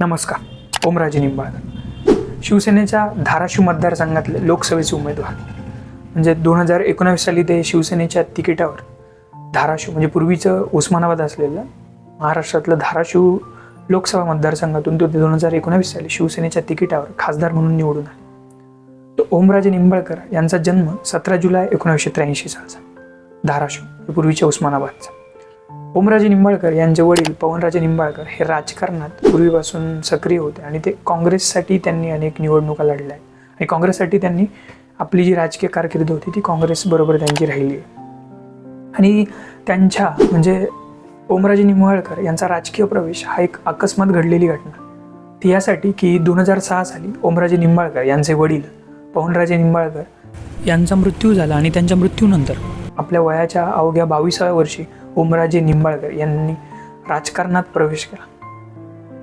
नमस्कार ओमराजे निंबाळकर. शिवसेनेच्या धाराशिव मतदारसंघातले लोकसभेचे उमेदवार. म्हणजे दोन हजार एकोणावीस साली ते शिवसेनेच्या तिकिटावर धाराशिव म्हणजे पूर्वीचं उस्मानाबाद असलेलं महाराष्ट्रातलं धाराशिव लोकसभा मतदारसंघातून तो दोन हजार एकोणावीस साली शिवसेनेच्या तिकिटावर खासदार म्हणून निवडून आले. तो ओमराजे निंबाळकर यांचा जन्म सतरा जुलै एकोणावीसशे त्र्याऐंशी सालचा धाराशिव पूर्वीच्या उस्मानाबादचा. ओमराजे निंबाळकर यांचे वडील पवनराजे निंबाळकर हे राजकारणात पूर्वीपासून सक्रिय होते आणि ते काँग्रेससाठी त्यांनी अनेक निवडणुका लढल्या आहेत. आणि काँग्रेससाठी त्यांनी आपली जी राजकीय कारकीर्द होती ती काँग्रेसबरोबर त्यांची राहिली आहे. आणि त्यांच्या म्हणजे ओमराजे निंबाळकर यांचा राजकीय प्रवेश हा एक अकस्मात घडलेली घटना. ती यासाठी की दोन हजार सहा साली ओमराजे निंबाळकर यांचे वडील पवनराजे निंबाळकर यांचा मृत्यू झाला आणि त्यांच्या मृत्यूनंतर आपल्या वयाच्या अवघ्या बावीसाव्या वर्षी ओमराजे निंबाळकर यांनी राजकारणात प्रवेश केला.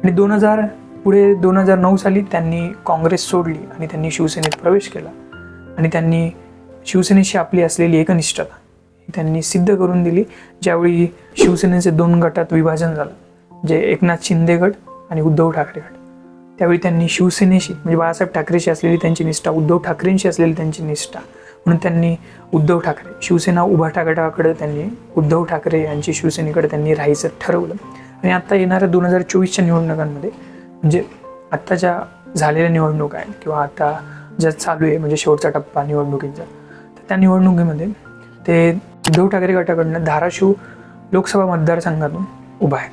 आणि दोन हजार पुढे दोन हजार नऊ साली त्यांनी काँग्रेस सोडली आणि त्यांनी शिवसेनेत प्रवेश केला. आणि त्यांनी शिवसेनेशी आपली असलेली एकनिष्ठता ही त्यांनी सिद्ध करून दिली. ज्यावेळी शिवसेनेचे दोन गटात विभाजन झालं जे एकनाथ शिंदे गट आणि उद्धव ठाकरे गट. त्यावेळी त्यांनी शिवसेनेशी म्हणजे बाळासाहेब ठाकरेशी असलेली त्यांची निष्ठा उद्धव ठाकरेंशी असलेली त्यांची निष्ठा म्हणून त्यांनी उद्धव ठाकरे शिवसेना उभाटा गटाकडे त्यांनी उद्धव ठाकरे यांची शिवसेनेकडे त्यांनी राहायचं ठरवलं. आणि आत्ता येणाऱ्या दोन हजार चोवीसच्या निवडणुकांमध्ये म्हणजे आत्ताच्या झालेल्या निवडणूक आहेत किंवा आता ज्या चालू आहे म्हणजे शेवटचा टप्पा निवडणुकीचा तर त्या निवडणुकीमध्ये ते उद्धव ठाकरे गटाकडनं धाराशिव लोकसभा मतदारसंघातून उभा आहेत.